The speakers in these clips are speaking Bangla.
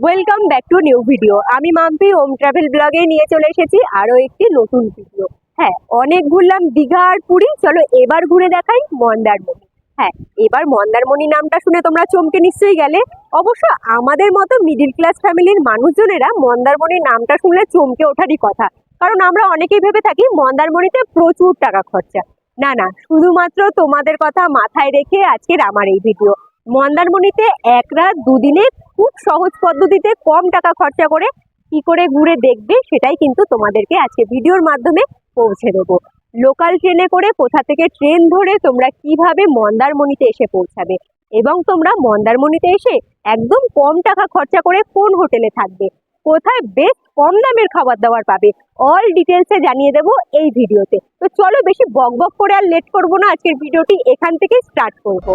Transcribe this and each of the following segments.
Welcome back to new video আমি মাম্পি হোম ট্রাভেল ব্লগে নিয়ে চলে এসেছি আরও একটি নতুন ভিডিও হ্যাঁ অনেক ঘুরলাম, দীঘা আর পুরী। চলো এবার ঘুরে দেখাই মন্দারমণি। হ্যাঁ এবার মন্দারমণি নামটা শুনে তোমরা চমকে নিশ্চয়ই গেলে। অবশ্য আমাদের মতো মিডিল ক্লাস ফ্যামিলির মানুষজনেরা মন্দারমণির নামটা শুনলে চমকে ওঠারই কথা। কারণ আমরা অনেকেই ভেবে থাকি মন্দারমণিতে প্রচুর টাকা খরচা। না না, শুধুমাত্র তোমাদের কথা মাথায় রেখে আজকের আমার এই ভিডিও মন্দারমণিতে এক রাত দুদিনে খুব সহজ পদ্ধতিতে কম টাকা খরচা করে কি করে ঘুরে দেখবে সেটাই কিন্তু তোমাদেরকে আজকে ভিডিওর মাধ্যমে পৌঁছে দেবো। লোকাল ট্রেনে করে কোথা থেকে ট্রেন ধরে তোমরা কীভাবে মন্দারমণিতে এসে পৌঁছাবে? এবং তোমরা মন্দারমণিতে এসে একদম কম টাকা খরচা করে কোন হোটেলে থাকবে? কোথায় বেশ কম দামের খাবার দাবার পাবে? অল ডিটেলসে জানিয়ে দেবো এই ভিডিওতে। তো চলো বেশি বক বক করে আর লেট করব না, আজকের ভিডিওটি এখান থেকে স্টার্ট করব।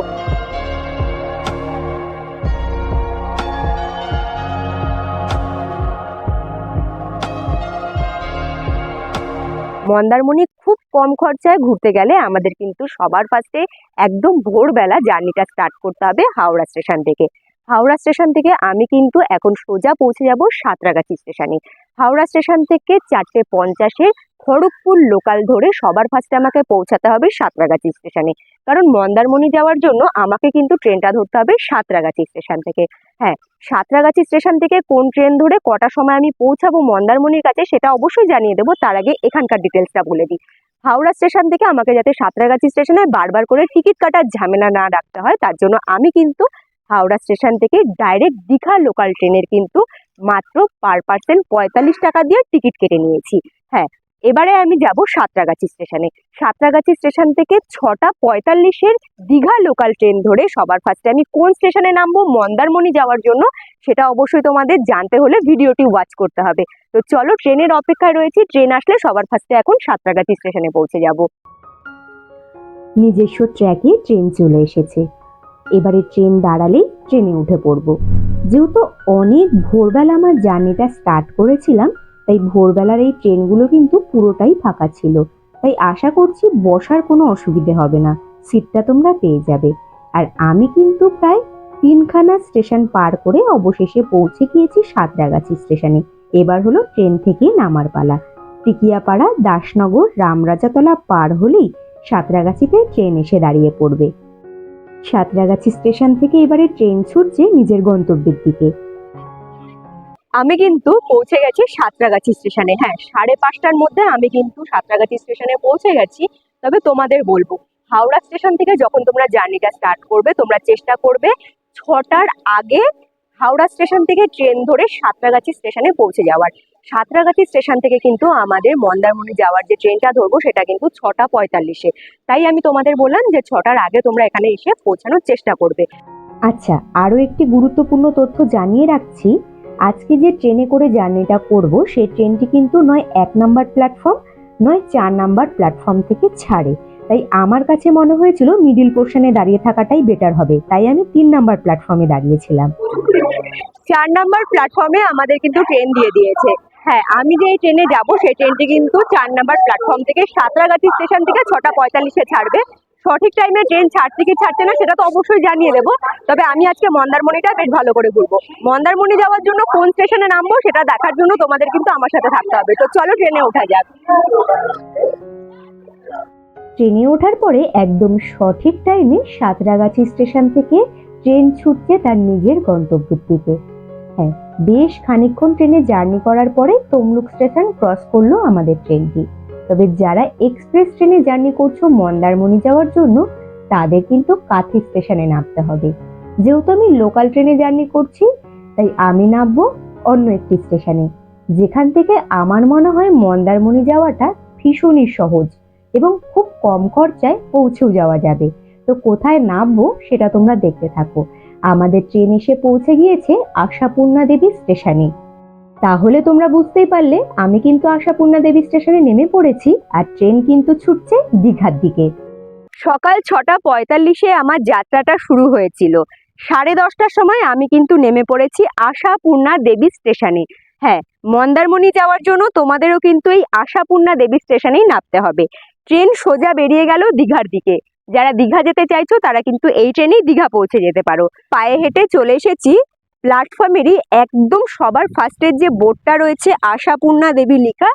মন্দারমণি খুব কম খরচায় ঘুরতে গেলে আমাদের কিন্তু সবার ফার্স্টে একদম ভোরবেলা জার্নিটা স্টার্ট করতে হবে হাওড়া স্টেশন থেকে। হাওড়া স্টেশন থেকে আমি কিন্তু এখন সোজা পৌঁছে যাব সাঁতরাগাছি স্টেশনে। হাওড়া স্টেশন থেকে চারটে পঞ্চাশের খড়গপুর লোকাল ধরে সবার ফার্স্টে আমাকে পৌঁছাতে হবে সাঁতরাগাছি স্টেশনে। কারণ মন্দারমণি যাওয়ার জন্য আমাকে কিন্তু ট্রেনটা ধরতে হবে সাঁতরাগাছি স্টেশন থেকে। হ্যাঁ সাঁতরাগাছি স্টেশন থেকে কোন ট্রেন ধরে কটার সময় আমি পৌঁছাবো মন্দারমণির কাছে সেটা অবশ্যই জানিয়ে দেবো। তার আগে এখানকার ডিটেলসটা বলে দিই। হাওড়া স্টেশন থেকে আমাকে যাতে সাঁতরাগাছি স্টেশনে বারবার করে টিকিট কাটার ঝামেলা না রাখতে হয়, তার জন্য আমি কিন্তু হাওড়া স্টেশন থেকে ডাইরেক্ট দীঘা লোকাল ট্রেনের কিন্তু মাত্র পার পার্সেন্ট পঁয়তাল্লিশ টাকা দিয়ে টিকিট কেটে নিয়েছি। হ্যাঁ এবারে আমি যাব সাঁতরাগাছি স্টেশনে। সাঁতরাগাছি স্টেশন থেকে ছটা পঁয়তাল্লিশের দীঘা লোকাল ট্রেন ধরে সবার ফার্স্টে আমি কোন স্টেশনে নামবো, মন্দারমণি যাওয়ার জন্য, সেটা অবশ্যই তোমাদের জানতে হলে ভিডিওটি ওয়াচ করতে হবে। তো চলো ট্রেনের অপেক্ষায় রয়েছি, ট্রেন আসলে সবার ফার্স্টে এখন সাঁতরাগাছি স্টেশনে পৌঁছে যাব। নিজস্ব ট্র্যাকে ট্রেন চলে এসেছে। এবারে ট্রেন দাঁড়ালেই ট্রেনে উঠে পড়ব। যেহেতু অনেক ভোরবেলা আমার জার্নিটা স্টার্ট করেছিলাম তাই ভোরবেলার এই ট্রেনগুলো কিন্তু পুরোটাই ফাঁকা ছিল। তাই আশা করছি বসার কোনো অসুবিধে হবে না। সিটটা তোমরা পেয়ে যাবে। আর আমি কিন্তু প্রায় তিনখানা স্টেশন পার করে অবশেষে পৌঁছে গিয়েছি সাঁতরাগাছি স্টেশনে। এবার হলো ট্রেন থেকে নামার পালা। টিকিয়াপাড়া, দাসনগর, রামরাজাতলা পার হলেই সাঁতরাগাছিতে ট্রেন এসে দাঁড়িয়ে পড়বে। সাঁতরাগাছি স্টেশন থেকে এবারে ট্রেন ছুটছে নিজের গন্তব্যের দিকে। আমি কিন্তু পৌঁছে গেছি সাঁতরাগাছি স্টেশনে। হ্যাঁ সাড়ে পাঁচটার মধ্যে আমি কিন্তু সাঁতরাগাছি স্টেশনে পৌঁছে গেছি। তবে তোমাদের বলব, হাওড়া স্টেশন থেকে যখন তোমরা জার্নিটা স্টার্ট করবে, তোমরা চেষ্টা করবে ছটার আগে হাওড়া স্টেশন থেকে ট্রেন ধরে সাঁতরাগাছি স্টেশনে পৌঁছে যাওয়ার। সাঁতরাগাছি স্টেশন থেকে কিন্তু আমাদের মন্দারমণি যাওয়ার যে ট্রেনটা ধরবো, সেটা কিন্তু ছটা পঁয়তাল্লিশে। তাই আমি তোমাদের বললাম যে ছটার আগে তোমরা এখানে এসে পৌঁছানোর চেষ্টা করবে। আচ্ছা আরও একটি গুরুত্বপূর্ণ তথ্য জানিয়ে রাখছি। আজকে যে ট্রেনে করে জার্নিটা করব, সেই ট্রেনটি কিন্তু নয় এক নাম্বার প্ল্যাটফর্ম, নয় চার নাম্বার প্ল্যাটফর্ম থেকে ছাড়ে। তাই আমার কাছে মনে হয়েছিল মিডিল পোর্শনে দাঁড়িয়ে থাকাটাই বেটার হবে। তাই আমি তিন নাম্বার প্ল্যাটফর্মে দাঁড়িয়েছিলাম। চার নাম্বার প্ল্যাটফর্মে আমাদের কিন্তু ট্রেন দিয়ে দিয়েছে। হ্যাঁ আমি যে ট্রেনে যাব, সেই ট্রেনটি কিন্তু চার নাম্বার প্ল্যাটফর্ম থেকে সাঁতরাগাছি স্টেশন থেকে ছটা পঁয়তাল্লিশে ছাড়বে। সঠিক টাইমে ট্রেন ছাড়ছে কি ছাড়ছে না সেটা তো অবশ্যই জানিয়ে দেবো। তবে আমি আজকে মন্দারমণিটা বেশ ভালো করে ঘুরবো। মন্দারমণি যাওয়ার জন্য কোন স্টেশনে নামবো সেটা দেখার জন্য তোমাদের কিন্তু আমার সাথে থাকতে হবে। তো চলো ট্রেনে ওঠা যাক। ট্রেনে ওঠার পরে একদম সঠিক টাইমে সাঁতরাগাছি স্টেশন থেকে ট্রেন ছুটছে তার নিজের গন্তব্যের দিকে। হ্যাঁ বেশ খানিকক্ষণ ট্রেনে জার্নি করার পরে তমলুক স্টেশন ক্রস করল আমাদের ট্রেনটি তবে যারা এক্সপ্রেস ট্রেনে জার্নি করছ মন্দারমণি যাওয়ার জন্য, তাদের কিন্তু কাথি স্টেশনে নামতে হবে। যেহেতু আমি লোকাল ট্রেনে জার্নি করছি, তাই আমি নামবো অন্য একটি স্টেশনে। যেখান থেকে আমার মনে হয় মন্দারমণি যাওয়াটা ভীষণই সহজ এবং খুব কম খরচায় পৌঁছেও যাওয়া যাবে। তো কোথায় নামবো সেটা তোমরা দেখতে থাকো। আমাদের ট্রেন এসে পৌঁছে গিয়েছে আশাপূর্ণা দেবী স্টেশনে। তাহলে তোমরা বুঝতেই পারলে, আমি কিন্তু আশাপূর্ণা দেবী স্টেশনে নেমে পড়েছি আর ট্রেন কিন্তু ছুটছে দীঘার দিকে। সকাল ছটা পঁয়তাল্লিশে আমার যাত্রাটা শুরু হয়েছিল। সাড়ে দশটার সময় আমি কিন্তু নেমে পড়েছি আশাপূর্ণা দেবী স্টেশনে। হ্যাঁ মন্দারমণি যাওয়ার জন্য তোমাদেরও কিন্তু এই আশাপূর্ণা দেবী স্টেশনেই নামতে হবে। ট্রেন সোজা বেরিয়ে গেল দীঘার দিকে। যারা দীঘা যেতে চাইছো, তারা কিন্তু এই ট্রেনেই দীঘা পৌঁছে যেতে পারো। পায়ে হেঁটে চলে এসেছি প্ল্যাটফর্মেরই একদম সবার ফার্স্টের যে বোর্ডটা রয়েছে, আশাপূর্ণা দেবী লেখা,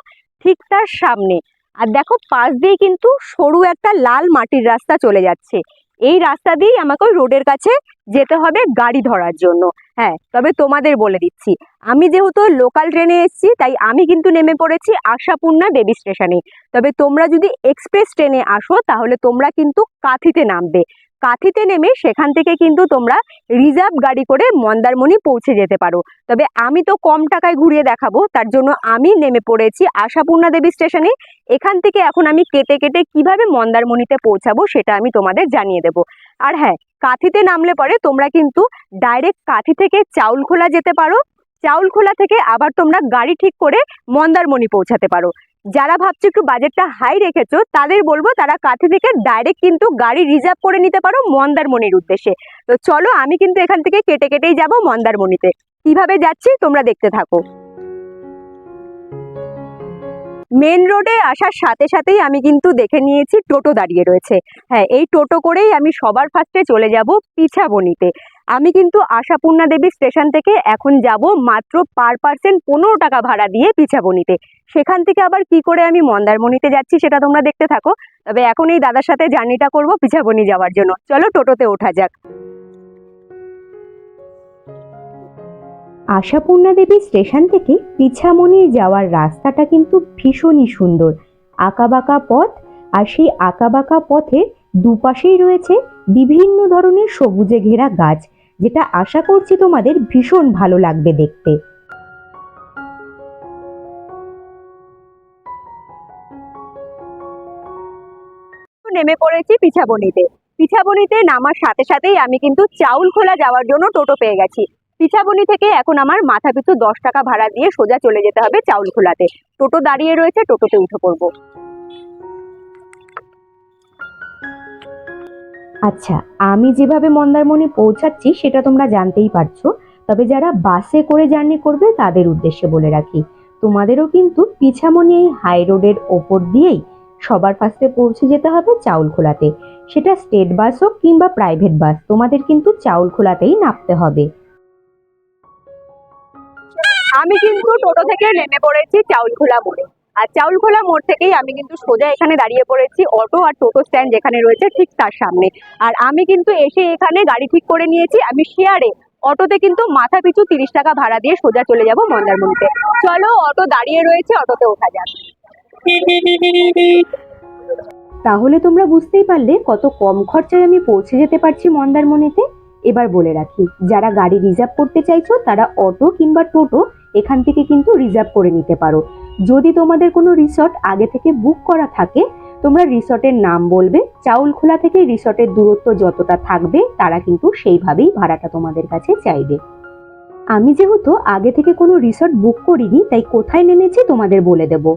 ঠিক তার সামনে। আর দেখো, পাশ দিয়ে কিন্তু সরু একটা লাল মাটির রাস্তা চলে যাচ্ছে। এই রাস্তা দিয়েই আমাকে ওই রোডের কাছে যেতে হবে গাড়ি ধরার জন্য। হ্যাঁ তবে তোমাদের বলে দিচ্ছি, আমি যেহেতু লোকাল ট্রেনে এসেছি, তাই আমি কিন্তু নেমে পড়েছি আশাপূর্ণা দেবী স্টেশনে তবে তোমরা যদি এক্সপ্রেস ট্রেনে আসো, তাহলে তোমরা কিন্তু কাথিতে নামবে। কাথিতে নেমে সেখান থেকে কিন্তু তোমরা রিজার্ভ গাড়ি করে মন্দারমণি পৌঁছে যেতে পারো। তবে আমি তো কম টাকায় ঘুরিয়ে দেখাবো, তার জন্য আমি নেমে পড়েছি আশাপূর্ণা দেবী স্টেশনে। এখান থেকে এখন আমি কেটে কেটে কীভাবে মন্দারমণিতে পৌঁছাবো সেটা আমি তোমাদের জানিয়ে দেবো। আর হ্যাঁ কাথিতে নামলে পরে তোমরা কিন্তু ডাইরেক্ট কাথি থেকে চাউলখোলা যেতে পারো। চাউলখোলা থেকে আবার তোমরা গাড়ি ঠিক করে মন্দারমণি পৌঁছাতে পারো। যারা ভাবছ একটু বাজেটটা হাই রেখেছো, তাদের বলব তারা কাছে থেকে ডাইরেক্ট কিন্তু গাড়ি রিজার্ভ করে নিতে পারো মন্দারমণির উদ্দেশ্যে। তো চলো আমি কিন্তু এখান থেকে কেটে কেটেই যাব মন্দারমণিতে। কীভাবে যাচ্ছি তোমরা দেখতে থাকো। মেন রোডে আসার সাথে সাথেই আমি কিন্তু দেখে নিয়েছি টোটো দাঁড়িয়ে রয়েছে। হ্যাঁ এই টোটো করেই আমি সবার ফার্স্টে চলে যাব পিছাবনিতে। আমি কিন্তু আশাপূর্ণা দেবী স্টেশন থেকে এখন যাব মাত্র পার পার্সেন্ট পনেরো টাকা ভাড়া দিয়ে পিছাবনিতে। সেখান থেকে আবার কি করে আমি মন্দারমণিতে যাচ্ছি সেটা তোমরা দেখতে থাকো। তবে এখন এই দাদার সাথে জার্নিটা করব পিছাবনি যাওয়ার জন্য। চলো টোটোতে ওঠা যাক। আশাপূর্ণা দেবী স্টেশন থেকে পিছামনি যাওয়ার রাস্তাটা কিন্তু ভীষণই সুন্দর। আঁকাবাঁকা পথ আর সেই আঁকাবাঁকা পথের দুপাশেই রয়েছে বিভিন্ন ধরনের সবুজে ঘেরা গাছ, যেটা আশা করছি তোমাদের ভীষণ ভালো লাগবে দেখতে। নেমে পড়েছি পিছাবনিতে পিছাবনিতে নামার সাথে সাথেই আমি কিন্তু চাউল খোলা যাওয়ার জন্য টোটো পেয়ে গেছি। পিছাবনি থেকে এখন আমার মাথা পিছু দশ টাকা ভাড়া দিয়ে সোজা চলে যেতে হবে চাউল খোলাতে। টোটো দাঁড়িয়ে রয়েছে, টোটোতে উঠে পড়ব। আচ্ছা আমি যেভাবে মন্দারমণি পৌঁছাচ্ছি সেটা তোমরা জানতেই পারছ। তবে যারা বাসে করে জার্নি করবে তাদের উদ্দেশ্যে বলে রাখি, তোমাদেরও কিন্তু পিছামনি এই হাই রোডের ওপর দিয়েই সবার ফার্স্টে পৌঁছে যেতে হবে চাউলখোলাতে সেটা স্টেট বাস হোক কিংবা প্রাইভেট বাস তোমাদের কিন্তু চাউলখোলাতেই নামতে হবে। আমি কিন্তু টোটো থেকে নেমে পড়েছি চাউলখোলা মোড়ে। আর চাউলখোলা মোড় থেকেই আমি কিন্তু সোজা এখানে দাঁড়িয়ে পড়েছি অটো আর টোটো স্ট্যান্ড যেখানে রয়েছে ঠিক তার সামনে। আর আমি কিন্তু এসে এখানে গাড়ি ঠিক করে নিয়েছি। আমি শেয়ারে অটোতে কিন্তু মাথা পিছু তিরিশ টাকা ভাড়া দিয়ে সোজা চলে যাব মন্দারমণিতে। চলো অটো দাঁড়িয়ে রয়েছে, অটোতে ওঠা যাক। তাহলে তোমরা বুঝতেই পারলে কত কম খরচায় আমি পৌঁছে যেতে পারছি মন্দারমণিতে। এবার বলে রাখি, যারা গাড়ি রিজার্ভ করতে চাইছো, তারা অটো কিংবা টোটো এখান থেকে কিন্তু রিজার্ভ করে নিতে পারো। যদি তোমাদের কোনো রিসর্ট আগে থেকে বুক করা থাকে, তোমরা রিসর্টের নাম বলবে, চাউলখোলা থেকে রিসর্টের দূরত্ব যতটা থাকবে, তারা কিন্তু সেইভাবেই ভাড়াটা তোমাদের কাছে চাইবে। আমি যেহেতু আগে থেকে কোনো রিসর্ট বুক করিনি, তাই কোথায় নেমেছি তোমাদের বলে দেবো।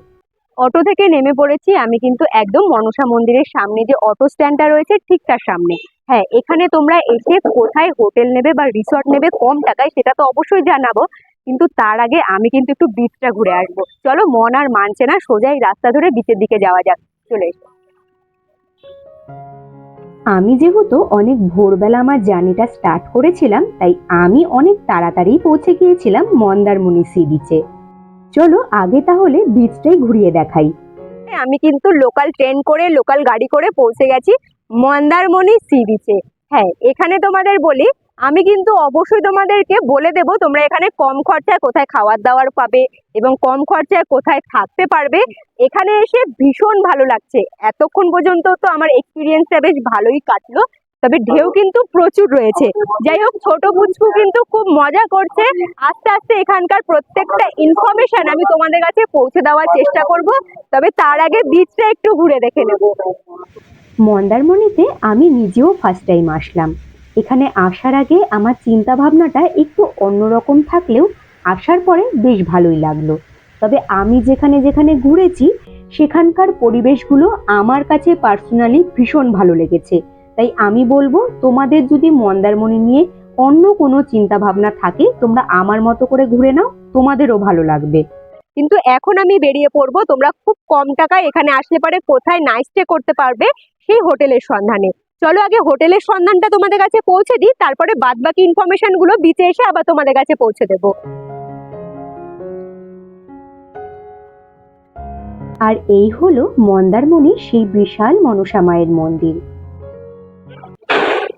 অটো থেকে নেমে পড়েছি, আমি কিন্তু একদম মনসা মন্দিরের সামনে যে অটো স্ট্যান্ডটা রয়েছে, ঠিক তার সামনে। হ্যাঁ এখানে তোমরা এসে কোথায় হোটেল নেবে বা রিসর্ট নেবে, কম টাকায় সেটা তো অবশ্যই জানাব। কিন্তু তার আগে আমি কিন্তু একটু বিচটা ঘুরে আসব। চলো মন আর মানছে না, সোজাই রাস্তা ধরে বিচের দিকে যাওয়া যাক। চলে এসো। আমি যেহেতু অনেক ভোরবেলা আমার জার্নিটা স্টার্ট করেছিলাম, তাই আমি অনেক তাড়াতাড়ি পৌঁছে গিয়েছিলাম মন্দারমণি সি বিচে চলো আগে তাহলে বিচটাই ঘুরিয়ে দেখাই। আমি কিন্তু লোকাল ট্রেন করে লোকাল গাড়ি করে পৌঁছে গেছি মন্দারমণি সি বিচে হ্যাঁ এখানে তোমাদের বলি আমি কিন্তু অবশ্যই তোমাদেরকে বলে দেব, তোমরা এখানে কম খরচায় কোথায় খাবার দাবার পাবে এবং কম খরচায় কোথায় থাকতে পারবে। এখানে এসে ভীষণ ভালো লাগছে। এতক্ষণ পর্যন্ত তো আমার এক্সপিরিয়েন্সটা বেশ ভালোই কাটলো, তবে ঢেউ কিন্তু প্রচুর রয়েছে। যাই হোক, ছোট বুঝকু কিন্তু খুব মজা করছে। আস্তে আস্তে এখানকার প্রত্যেকটা ইনফরমেশন আমি তোমাদের কাছে পৌঁছে দেওয়ার চেষ্টা করব, তবে তার আগে বিচটা একটু ঘুরে দেখে নেব। মন্দারমণিতে আমি নিজেও ফার্স্ট টাইম আসলাম। এখানে আসার আগে আমার চিন্তা ভাবনাটা একটু অন্যরকম থাকলেও আসার পরে বেশ ভালোই লাগল। তবে আমি যেখানে যেখানে ঘুরেছি, সেখানকার পরিবেশগুলো আমার কাছে পার্সোনালি ভীষণ ভালো লেগেছে। তাই আমি বলব, তোমাদের যদি মন্দারমণি নিয়ে অন্য কোনো চিন্তা ভাবনা থাকে, তোমরা আমার মতো করে ঘুরে নাও, তোমাদেরও ভালো লাগবে। কিন্তু এখন আমি বেরিয়ে পড়ব, তোমরা খুব কম টাকায় এখানে আসলে পারে, কোথায় নাইট স্টে করতে পারবে, সেই হোটেলের সন্ধানে। চলো আগে হোটেলের সন্ধানটা তোমাদের কাছে পৌঁছে দিই, তারপরে বাদ বাকি ইনফরমেশনগুলো বিচে এসে আবার তোমাদের কাছে পৌঁছে দেবো। আর এই হলো মন্দারমণির সেই বিশাল মনসা মায়ের মন্দির।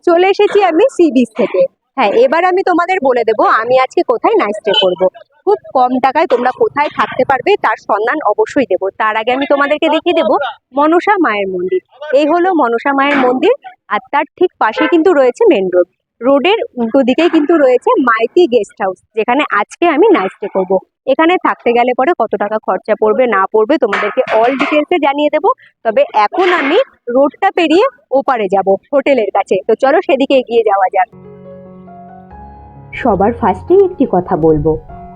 চলে এসেছি আমি সি বিচ থেকে। হ্যাঁ এবার আমি তোমাদের বলে দেবো আমি আজকে কোথায় নাইট স্টে করব। খুব কম টাকায় তোমরা কোথায় থাকতে পারবে তার সন্ধান অবশ্যই দেবো। তার আগে আমি তোমাদেরকে দেখিয়ে দেবো মনসা মায়ের মন্দির। এই হলো মনসা মায়ের মন্দির আর তার ঠিক পাশে কিন্তু রয়েছে মেন রোড রোডের উল্টো দিকেই কিন্তু রয়েছে মাইতি গেস্ট হাউস যেখানে আজকে আমি নাইট স্টে করব। এখানে থাকতে গেলে পরে কত টাকা খরচা পড়বে, না পড়বে তোমাদেরকে অল ডিটেলসে জানিয়ে দেবো। তবে এখন আমি রোডটা পেরিয়ে ওপারে যাব, হোটেলের কাছে। তো চলো সেদিকে এগিয়ে যাওয়া যাক। সবার ফার্স্টেই একটি কথা বলব।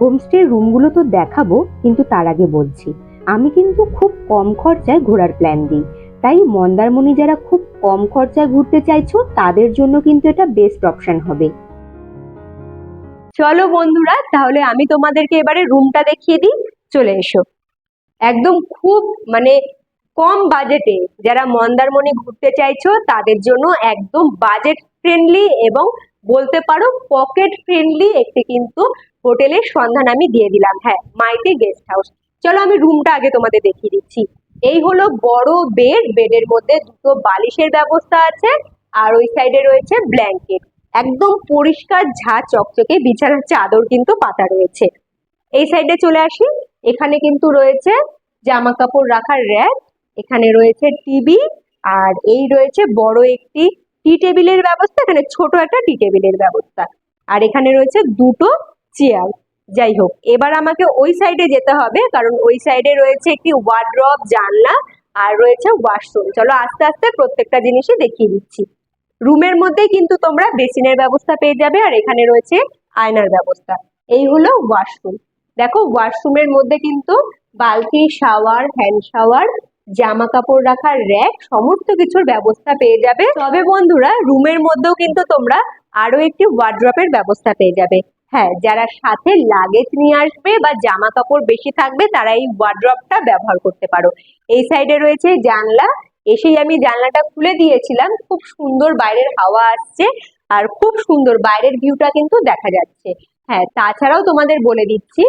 হোমস্টের রুমগুলো তো দেখাবো, কিন্তু তার আগে বলছি, আমি কিন্তু খুব কম খরচায় ঘোরার প্ল্যান দিই। তাই মন্দারমণি যারা খুব কম খরচায় ঘুরতে চাইছো, তাদের জন্য কিন্তু এটা বেস্ট অপশন হবে। চলো বন্ধুরা, তাহলে আমি তোমাদেরকে এবারে রুমটা দেখিয়ে দিই, চলে এসো। একদম খুব মানে কম বাজেটে যারা মন্দারমণি ঘুরতে চাইছো, তাদের জন্য একদম বাজেট ফ্রেন্ডলি এবং বলতে পারো পকেট ফ্রেন্ডলি একটি কিন্তু হোটেলের সন্ধান আমি দিয়ে দিলাম। হ্যাঁ মাইতি গেস্ট হাউস চলো আমি রুমটা আগে তোমাদের দেখিয়ে দিচ্ছি। এই হলো বড় বেড বেডের মধ্যে দুটো বালিশের ব্যবস্থা আছে আর ওই সাইডে রয়েছে ব্ল্যাঙ্কেট একদম পরিষ্কার, ঝা, চকচকে, বিছানার চাদর কিন্তু পাতা রয়েছে। এই সাইডে চলে আসি। এখানে কিন্তু রয়েছে জামা কাপড় রাখার র্যাক এখানে রয়েছে টিভি আর এই রয়েছে বড় একটি টি টেবিলের ব্যবস্থা, এখানে ছোট একটা টি টেবিলের ব্যবস্থা। আর এখানে রয়েছে দুটো চেয়ার যাই হোক, এবার আমাকে ওই সাইডে যেতে হবে, কারণ ওই সাইডে রয়েছে একটি ওয়ার্ড্রপ জানলা, আর রয়েছে ওয়াশরুম চলো আস্তে আস্তে প্রত্যেকটা জিনিসই দেখিয়ে দিচ্ছি। রুমের মধ্যেই কিন্তু তোমরা বেসিনের ব্যবস্থা পেয়ে যাবে, আর এখানে রয়েছে আয়নার ব্যবস্থা। এই হলো ওয়াশরুম দেখো ওয়াশরুমের মধ্যে কিন্তু বালতি শাওয়ার হ্যান্ড শাওয়ার জামা কাপড় রাখার র্যাক সমস্ত কিছুর ব্যবস্থা পেয়ে যাবে। তবে বন্ধুরা রুমের মধ্যেও কিন্তু তোমরা আরও একটি ওয়ার্ড্রপের ব্যবস্থা পেয়ে যাবে। হ্যাঁ যারা সাথে লাগেজ নিয়ে আসবে বা জামা কাপড় বেশি থাকবে, তারা এই ওয়ার্ড্রপটা ব্যবহার করতে পারো। এই সাইডে রয়েছে জানলা। এসেই আমি জানলাটা খুলে দিয়েছিলাম। খুব সুন্দর বাইরের হাওয়া আসছে আর খুব সুন্দর বাইরের ভিউটা কিন্তু দেখা যাচ্ছে। হ্যাঁ তাছাড়াও তোমাদের বলে দিচ্ছি,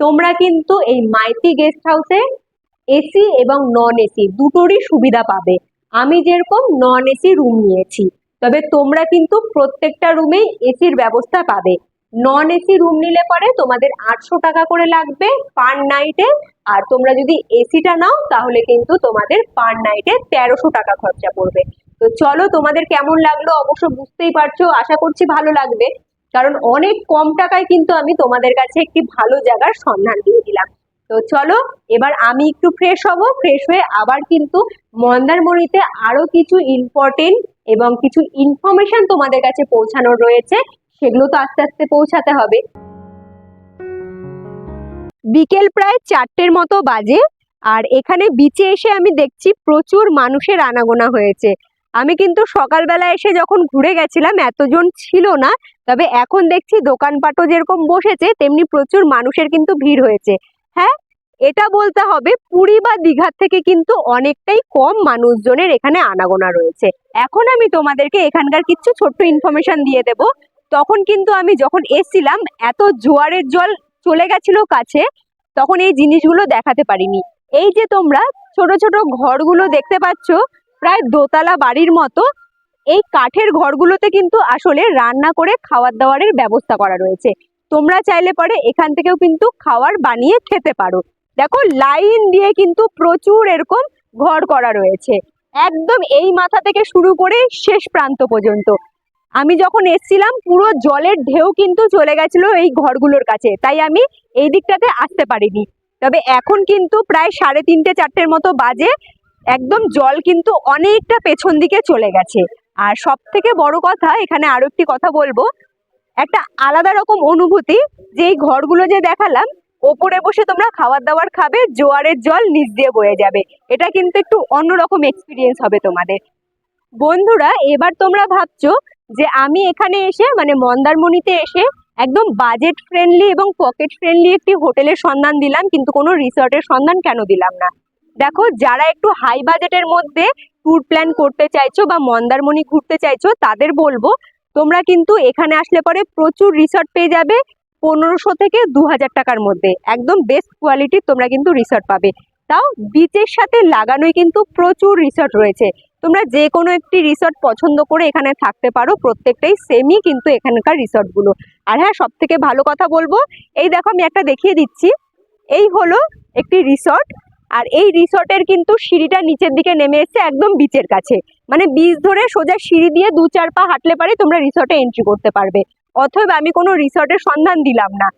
তোমরা কিন্তু এই মাইতি গেস্ট হাউসে এসি এবং নন এসি দুটোরই সুবিধা পাবে। আমি যেরকম নন এসি রুম নিয়েছি, তবে তোমরা কিন্তু প্রত্যেকটা রুমেই এসির ব্যবস্থা পাবে। নন এসি রুম নিলে পরে তোমাদের আটশো টাকা করে লাগবে পার নাইটে আর তোমরা যদি এসিটা নাও, তাহলে কিন্তু তোমাদের পার নাইটে তেরোশো টাকা খরচা পড়বে। তো চলো, তোমাদের কেমন লাগল অবশ্য বুঝতেই পারছ, আশা করছি ভালো লাগবে। কারণ অনেক কম টাকায় কিন্তু আমি তোমাদের কাছে একটি ভালো জায়গার সন্ধান দিয়ে দিলাম। তো চলো, এবার আমি একটু ফ্রেশ হব ফ্রেশ হয়ে আবার কিন্তু মন্দারমণিতে আরও কিছু ইম্পর্টেন্ট এবং কিছু ইনফরমেশন তোমাদের কাছে পৌঁছানোর রয়েছে। সেগুলো তো আস্তে আস্তে পৌঁছাতে হবে। বিকেল প্রায় চারটের মতো বাজে আর এখানে বিচে এসে আমি দেখছি প্রচুর মানুষের আনাগোনা হয়েছে। আমি কিন্তু সকালবেলা এসে যখন ঘুরে গেছিলাম, এতজন ছিল না, তবে এখন দেখছি দোকানপাটও যেরকম বসেছে, তেমনি প্রচুর মানুষের কিন্তু ভিড় হয়েছে। হ্যাঁ এটা বলতে হবে পুরী বা দীঘার থেকে কিন্তু অনেকটাই কম মানুষজনের এখানে আনাগোনা রয়েছে। এখন আমি তোমাদেরকে এখানকার কিছু ছোট্ট ইনফরমেশন দিয়ে দেব। তখন কিন্তু আমি যখন এসছিলাম, এত জোয়ারের জল চলে গেছিল কাছে, তখন এই জিনিসগুলো দেখাতে পারিনি। এই যে তোমরা ছোট ছোট ঘরগুলো দেখতে পাচ্ছ, প্রায় দোতলা বাড়ির মতো, এই কাঠের ঘরগুলোতে কিন্তু আসলে রান্না করে খাবার দাওয়ারের ব্যবস্থা করা রয়েছে। তোমরা চাইলে পরে এখান থেকেও কিন্তু খাওয়ার বানিয়ে খেতে পারো। দেখো, লাইন দিয়ে কিন্তু প্রচুর এরকম ঘর করা রয়েছে। একদম এই মাথা থেকে শুরু করে শেষ প্রান্ত পর্যন্ত। আমি যখন এসছিলাম, পুরো জলের ঢেউ কিন্তু চলে গেছিল এই ঘরগুলোর কাছে। তাই আমি এই দিকটাতে আসতে পারিনি। তবে এখন কিন্তু প্রায় সাড়ে তিনটে, চারটের মতো বাজে। একদম জল কিন্তু অনেকটা পেছন দিকে চলে গেছে। আর সব থেকে বড় কথা, এখানে আরও একটি কথা বলব। একটা আলাদা রকম অনুভূতি, যে এই ঘরগুলো যে দেখালাম, ওপরে বসে তোমরা খাবার দাবার খাবে, জোয়ারের জল নিচ দিয়ে বয়ে যাবে। এটা কিন্তু একটু অন্যরকম এক্সপিরিয়েন্স হবে তোমাদের। বন্ধুরা, এবার তোমরা ভাবছ যে আমি এখানে এসে মানে মন্দারমণিতে এসে একদম বাজেট ফ্রেন্ডলি এবং পকেট ফ্রেন্ডলি একটি হোটেলের সন্ধান দিলাম, কিন্তু কোনো রিসর্টের সন্ধান কেন দিলাম না? দেখো, যারা একটু হাই বাজেটের মধ্যে ট্যুর প্ল্যান করতে চাইছো বা মন্দারমণি ঘুরতে চাইছো, তাদের বলব, তোমরা কিন্তু এখানে আসলে পরে প্রচুর রিসর্ট পেয়ে যাবে, পনেরোশো থেকে দু হাজার টাকার মধ্যে। একদম বেস্ট কোয়ালিটির তোমরা কিন্তু রিসর্ট পাবে। তাও বিচের সাথে লাগানোই কিন্তু প্রচুর রিসর্ট রয়েছে। তোমরা যে কোনো একটি রিসর্ট পছন্দ করে এখানে থাকতে পারো। প্রত্যেকটাই সেমই কিন্তু এখানকার রিসর্টগুলো আর হ্যাঁ সব থেকে ভালো কথা বলব, এই দেখো আমি একটা দেখিয়ে দিচ্ছি। এই হলো একটি রিসর্ট আর এই রিসর্টের কিন্তু সিঁড়িটা নিচের দিকে নেমে এসছে একদম বিচের কাছে। মানে বিচ ধরে সোজা সিঁড়ি দিয়ে দু চার পা হাঁটলে পারে তোমরা রিসর্টে এন্ট্রি করতে পারবে। অথবা আমি কোনো রিসর্টের সন্ধান দিলাম না।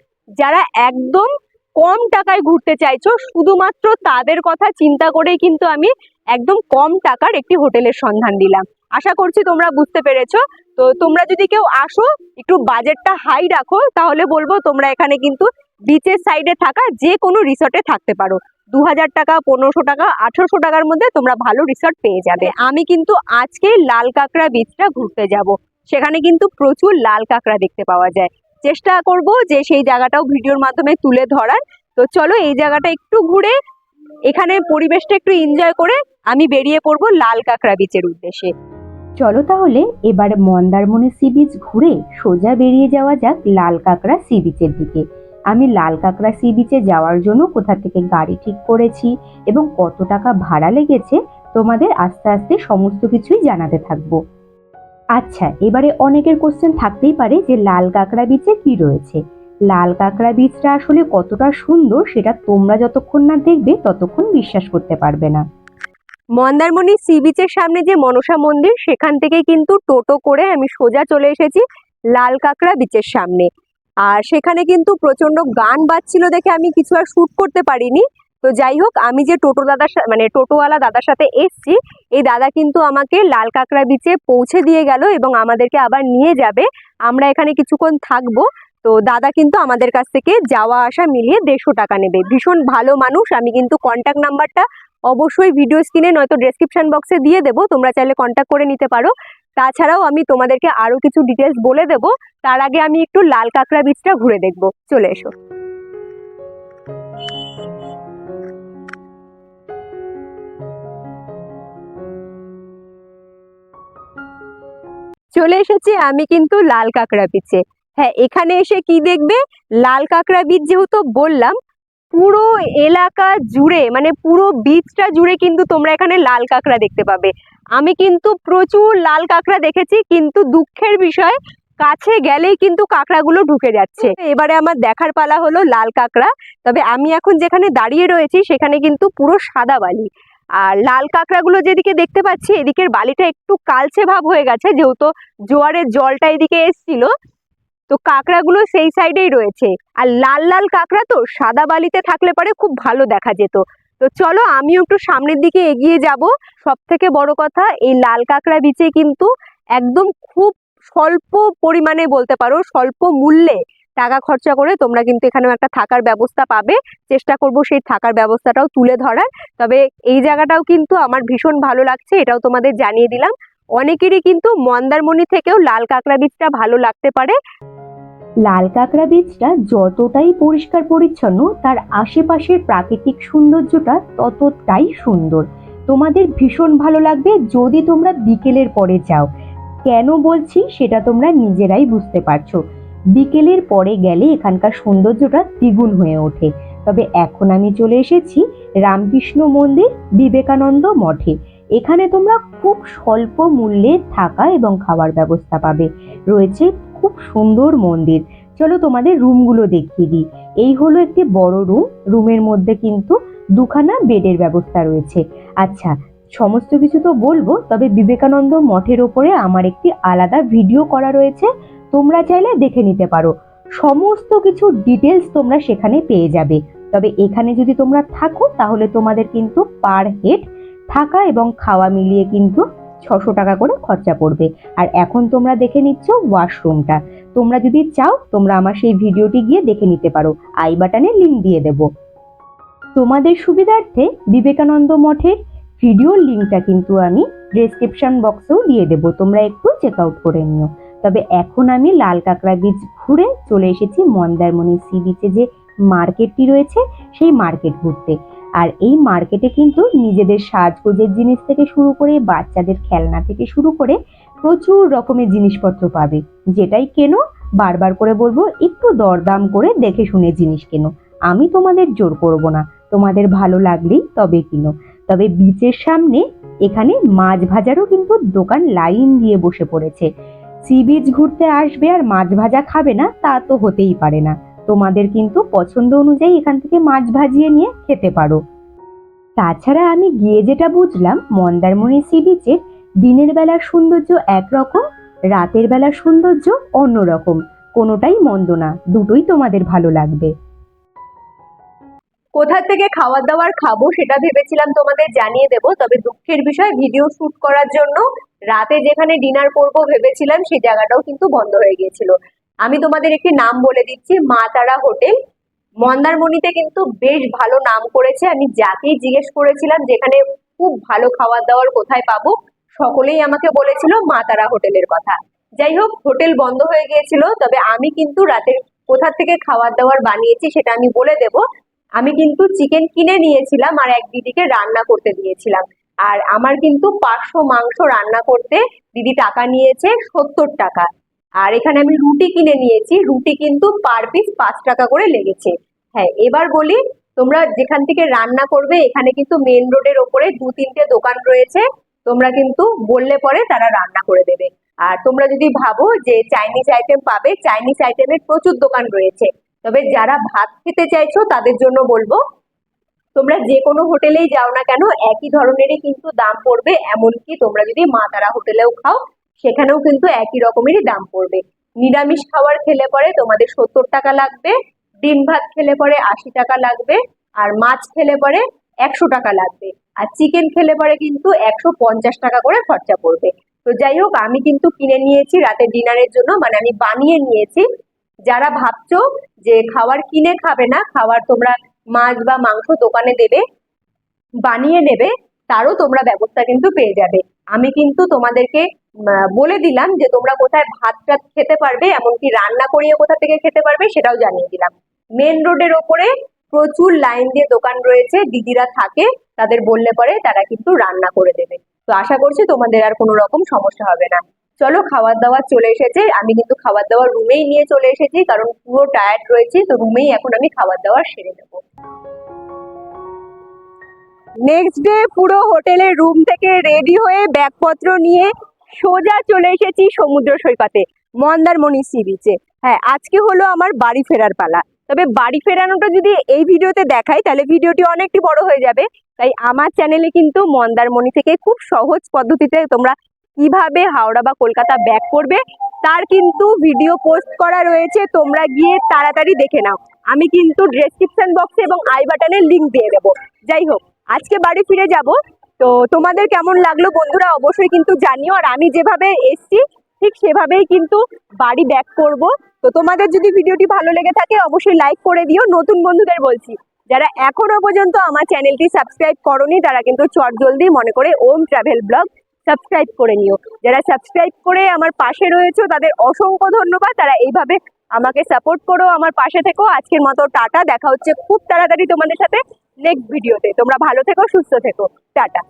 যারা একদম কম টাকায় ঘুরতে চাইছো, শুধুমাত্র তাদের কথা চিন্তা করেই কিন্তু আমি একদম কম টাকার একটি হোটেলের সন্ধান দিলাম। আশা করছি তোমরা বুঝতে পেরেছ। তো তোমরা যদি কেউ আসো, একটু বাজেটটা হাই রাখো, তাহলে বলব তোমরা এখানে কিন্তু বিচের সাইডে থাকা যে কোনো রিসর্টে থাকতে পারো। দু হাজার টাকা, পনেরোশো টাকা, আঠারোশো টাকার মধ্যে তোমরা ভালো রিসর্ট পেয়ে যাবে। আমি কিন্তু আজকে লাল কাঁকড়া বিচটা ঘুরতে যাব। সেখানে কিন্তু প্রচুর লাল কাঁকড়া দেখতে পাওয়া যায়। চেষ্টা করব যে সেই জায়গাটাও ভিডিওর মাধ্যমে তুলে ধরার। তো চলো এই জায়গাটা একটু ঘুরে, এখানে পরিবেশটা একটু এনজয় করে আমি বেরিয়ে পড়ব লাল কাঁকড়া বিচের উদ্দেশ্যে। চলো তাহলে এবার মন্দারমণি সি বিচ ঘুরে সোজা বেরিয়ে যাওয়া যাক লাল কাঁকড়া সি বিচের দিকে। আমি লাল কাঁকড়া সি বিচে যাওয়ার জন্য কোথা থেকে গাড়ি ঠিক করেছি এবং কত টাকা ভাড়া লেগেছে তোমাদের আস্তে আস্তে সমস্ত কিছুই জানাতে থাকব। আচ্ছা এবারে অনেকের কোশ্চেন থাকতেই পারে যে লাল কাঁকড়া বিচে কি রয়েছে? লাল কাঁকড়া বিচটা আসলে কতটা সুন্দর সেটা তোমরা যতক্ষণ না দেখবে ততক্ষণ বিশ্বাস করতে পারবে না। মন্দারমণি সি বিচের সামনে যে মনসা মন্দির, সেখান থেকে কিন্তু টোটো করে আমি সোজা চলে এসেছি লাল কাঁকড়া বিচের সামনে। আর সেখানে কিন্তু প্রচণ্ড গান বাজছিল দেখে আমি কিছু আর শ্যুট করতে পারিনি। তো যাই হোক, আমি যে টোটো দাদার মানে টোটোওয়ালা দাদার সাথে এসছি, এই দাদা কিন্তু আমাকে লাল কাঁকড়া বিচে পৌঁছে দিয়ে গেল এবং আমাদেরকে আবার নিয়ে যাবে। আমরা এখানে কিছুক্ষণ থাকব। তো দাদা কিন্তু আমাদের কাছ থেকে যাওয়া আসা মিলিয়ে দেড়শো টাকা নেবে। ভীষণ ভালো মানুষ, আমি কিন্তু কন্ট্যাক্ট নাম্বারটা অবশ্যই ভিডিও স্ক্রিনে নয়তো ডেসক্রিপশন বক্সে দিয়ে দেবো, তোমরা চাইলে কন্ট্যাক্ট করে নিতে পারো। তাছাড়াও আমি তোমাদেরকে আরও কিছু ডিটেলস বলে দেবো, তার আগে আমি একটু লাল কাঁকড়া বীজটা ঘুরে দেখব। চলে এসো। চলে এসেছি আমি কিন্তু লাল কাঁকড়া বিচে হ্যাঁ এখানে এসে কি দেখবে? লাল কাঁকড়া বীচ যেহেতু বললাম পুরো এলাকা জুড়ে মানে পুরো বীচটা জুড়ে কিন্তু তোমরা এখানে লাল কাঁকড়া দেখতে পাবে। আমি কিন্তু প্রচুর লাল কাঁকড়া দেখেছি, কিন্তু দুঃখের বিষয়, কাছে গেলেই কিন্তু কাঁকড়াগুলো ঢুকে যাচ্ছে। এবারে আমার দেখার পালা হলো লাল কাঁকড়া। তবে আমি এখন যেখানে দাঁড়িয়ে রয়েছি, সেখানে কিন্তু পুরো সাদা বালি। আর লাল কাঁকড়াগুলো যেদিকে দেখতে পাচ্ছি, এদিকের বালিটা একটু কালচে ভাব হয়ে গেছে, যেহেতু জোয়ারের জলটা এদিকে এসছিল। তো কাঁকড়াগুলো সেই সাইডেই রয়েছে। আর লাল লাল কাঁকড়া তো সাদা বালিতে থাকলে পরে খুব ভালো দেখা যেত। তো চলো আমিও একটু সামনের দিকে এগিয়ে যাব। সব থেকে বড় কথা, এই লাল কাঁকড়া বিচে কিন্তু একদম খুব স্বল্প পরিমাণে বলতে পারো, স্বল্প মূল্যে টাকা খরচা করে তোমরা কিন্তু এখানেও একটা থাকার ব্যবস্থা পাবে। চেষ্টা করব সেই থাকার ব্যবস্থাটাও তুলে ধরার। তবে এই জায়গাটাও কিন্তু আমার ভীষণ ভালো লাগছে, এটাও তোমাদের জানিয়ে দিলাম। অনেকেরই কিন্তু মন্দারমণি থেকেও লাল কাঁকড়া বীজটা ভালো লাগতে পারে। লাল কাঁকড়া বীজটা যতটাই পরিষ্কার পরিচ্ছন্ন, তার আশেপাশের প্রাকৃতিক সৌন্দর্যটা ততটাই সুন্দর। তোমাদের ভীষণ ভালো লাগবে যদি তোমরা বিকেলের পরে যাও। কেন বলছি সেটা তোমরা নিজেরাই বুঝতে পারছ। বিকেলের পরে গেলে এখানকার সৌন্দর্যটা দ্বিগুণ হয়ে ওঠে। তবে এখন আমি চলে এসেছি রামকৃষ্ণ মন্দির বিবেকানন্দ মঠে। এখানে তোমরা খুব স্বল্প মূল্যে থাকা এবং খাওয়ার ব্যবস্থা পাবে। রয়েছে খুব সুন্দর মন্দির। চলো তোমাদের রুমগুলো দেখিয়ে দিই। এই হলো একটি বড় রুম। রুমের মধ্যে কিন্তু দুখানা বেডের ব্যবস্থা রয়েছে। আচ্ছা সমস্ত কিছু তো বলব, তবে বিবেকানন্দ মঠের ওপরে আমার একটি আলাদা ভিডিও করা রয়েছে। তোমরা চাইলে দেখে নিতে পারো। সমস্ত কিছু ডিটেলস তোমরা সেখানে পেয়ে যাবে। তবে এখানে যদি তোমরা থাকো, তাহলে তোমাদের কিন্তু পার হেড থাকা এবং খাওয়া মিলিয়ে কিন্তু ছশো টাকা করে খরচা পড়বে। আর এখন তোমরা দেখে নিচ্ছ ওয়াশরুমটা। তোমরা যদি চাও, তোমরা আমার সেই ভিডিওটি গিয়ে দেখে নিতে পারো। আই বাটনে লিঙ্ক দিয়ে দেব। তোমাদের সুবিধার্থে বিবেকানন্দ মঠের ভিডিওর লিঙ্কটা কিন্তু আমি ডেসক্রিপশন বক্সেও দিয়ে দেব। তোমরা একটু চেক আউট করে নিও। তবে এখন আমি লাল কাঁকড়া বীচ ঘুরে চলে এসেছি মন্দারমণি সি বিচে যে মার্কেটটি রয়েছে, সেই মার্কেট ঘুরতে। আর এই মার্কেটে কিন্তু নিজেদের সাজগোজের জিনিস থেকে শুরু করে বাচ্চাদের খেলনা থেকে শুরু করে প্রচুর রকমের জিনিসপত্র পাবে। যেটাই কেনো, বারবার করে বলব, একটু দরদাম করে দেখে শুনে জিনিস কেনো। আমি তোমাদের জোর করব না। তোমাদের ভালো লাগলেই তবে কিনো। তবে বিচের সামনে এখানে মাছ ভাজারও কিন্তু দোকান লাইন দিয়ে বসে পড়েছে। সি বিচ ঘুরতে আসবে আর মাছ ভাজা খাবে না, তা তো হতেই পারে না। তোমাদের কিন্তু পছন্দ অনুযায়ী এখান থেকে মাছ ভাজিয়ে নিয়ে খেতে পারো। তাছাড়া আমি গিয়ে যেটা বুঝলাম, মন্দারমণি সি বিচের দিনের বেলার সৌন্দর্য একরকম, রাতের বেলার সৌন্দর্য অন্যরকম। কোনোটাই মন্দ না, দুটোই তোমাদের ভালো লাগবে। কোথা থেকে খাবার দাবার খাব সেটা ভেবেছিলাম তোমাদের জানিয়ে দেব, তবে দুঃখের বিষয় ভিডিও শুট করার জন্য রাতে যেখানে ডিনার করব ভেবেছিলাম সেই জায়গাটাও কিন্তু বন্ধ হয়ে গিয়েছিল। আমি তোমাদের একটি নাম বলে দিচ্ছি মা তারা হোটেল। মন্দারমণিতে কিন্তু বেশ ভালো নাম করেছে। আমি যাকেই জিজ্ঞেস করেছিলাম যেখানে খুব ভালো খাবার দাবার কোথায় পাবো, সকলেই আমাকে বলেছিল মা তারা হোটেলের কথা। যাই হোক, হোটেল বন্ধ হয়ে গিয়েছিল, তবে আমি কিন্তু রাতের কোথা থেকে খাবার দাবার বানিয়েছি সেটা আমি বলে দেবো। আমি কিন্তু চিকেন কিনে নিয়েছিলাম আর এক দিদিকে রান্না করতে দিয়েছিলাম। আর আমার কিন্তু পাঁচশো মাংস রান্না করতে দিদি টাকা নিয়েছে, সত্তর টাকা। আর এখানে আমি রুটি কিনে নিয়েছি। রুটি কিন্তু পার পিস পাঁচ টাকা করে লেগেছে। হ্যাঁ এবার বলি, তোমরা যেখান থেকে রান্না করবে, এখানে কিন্তু মেন রোডের ওপরে দু তিনটে দোকান রয়েছে। তোমরা কিন্তু বললে পরে তারা রান্না করে দেবে। আর তোমরা যদি ভাবো যে চাইনিজ আইটেম পাবে চাইনিজ আইটেমের প্রচুর দোকান রয়েছে। তবে যারা ভাত খেতে চাইছো, তাদের জন্য বলব, তোমরা যে কোনো হোটেলেই যাও না কেন, একই ধরনেরই কিন্তু দাম পড়বে। এমনকি তোমরা যদি মা তারা হোটেলেও খাও সেখানেও কিন্তু একই রকমেরই দাম পড়বে। নিরামিষ খাবার খেলে পরে তোমাদের সত্তর টাকা লাগবে ডিম ভাত খেলে পরে আশি টাকা লাগবে, আর মাছ খেলে পরে একশো টাকা লাগবে। আর চিকেন খেলে পরে কিন্তু একশো পঞ্চাশ টাকা করে খরচা পড়বে। তো যাই হোক, আমি কিন্তু কিনে নিয়েছি রাতে ডিনারের জন্য মানে আমি বানিয়ে নিয়েছি। যারা ভাবছ যে খাবার কিনে খাবে না, খাবার তোমরা মাছ বা মাংস দোকানে দেবে, বানিয়ে নেবে, তারও তোমরা ব্যবস্থা কিন্তু পেয়ে যাবে। আমি কিন্তু তোমাদেরকে বলে দিলাম যে তোমরা কোথায় ভাত টাত খেতে পারবে, এমনকি রান্না করিয়ে কোথা থেকে খেতে পারবে সেটাও জানিয়ে দিলাম। মেন রোডের ওপরে প্রচুর লাইন দিয়ে দোকান রয়েছে, দিদিরা থাকে, তাদের বললে পরে তারা কিন্তু রান্না করে দেবে। তো আশা করছি তোমাদের আর কোনো রকম সমস্যা হবে না। চলো খাবার দাবার চলে এসেছে। আমি কিন্তু খাবার দাবার রুমেই নিয়ে চলে এসেছি, কারণ পুরো টায়ার্ড রয়েছে, তো রুমেই এখন আমি খাবার দাবার সেরে নেব। নেক্সট ডে পুরো হোটেলের রুম থেকে রেডি হয়ে ব্যাগপত্র নিয়ে সোজা চলে এসেছি সমুদ্র সৈকতে, মন্দারমণি সি বিচে হ্যাঁ আজকে হলো আমার বাড়ি ফেরার পালা। তবে বাড়ি ফেরানোটা যদি এই ভিডিওতে দেখাই, তাহলে ভিডিওটি অনেকটি বড় হয়ে যাবে। তাই আমার চ্যানেলে কিন্তু মন্দারমণি থেকে খুব সহজ পদ্ধতিতে তোমরা কীভাবে হাওড়া বা কলকাতা ব্যাক করবে, তার কিন্তু ভিডিও পোস্ট করা রয়েছে। তোমরা গিয়ে তাড়াতাড়ি দেখে নাও। আমি কিন্তু ডেসক্রিপশন বক্সে এবং আই বাটনে লিঙ্ক দিয়ে দেবো। যাই হোক, আজকে বাড়ি ফিরে যাব। তো তোমাদের কেমন লাগল বন্ধুরা অবশ্যই কিন্তু জানিও। আর আমি যেভাবে এসছি, ঠিক সেভাবেই কিন্তু বাড়ি ব্যাক করব। তো তোমাদের যদি ভিডিওটি ভালো লেগে থাকে, অবশ্যই লাইক করে দিও। নতুন বন্ধুদের বলছি, যারা এখনও পর্যন্ত আমার চ্যানেলটি সাবস্ক্রাইব করনি, তারা কিন্তু চট জলদি মনে করে ওম ট্রাভেল ব্লগ সাবস্ক্রাইব করে নিও। যারা সাবস্ক্রাইব করে আমার পাশে রয়েছে, তাদের অসংখ্য ধন্যবাদ। তারা এইভাবে আমাকে সাপোর্ট করো, আমার পাশে থেকো। আজকের মতো টাটা। দেখা হচ্ছে খুব তাড়াতাড়ি তোমাদের সাথে। নেক্সট ভিডিওতে তোমরা ভালো থেকো সুস্থ থেকো। টাটা।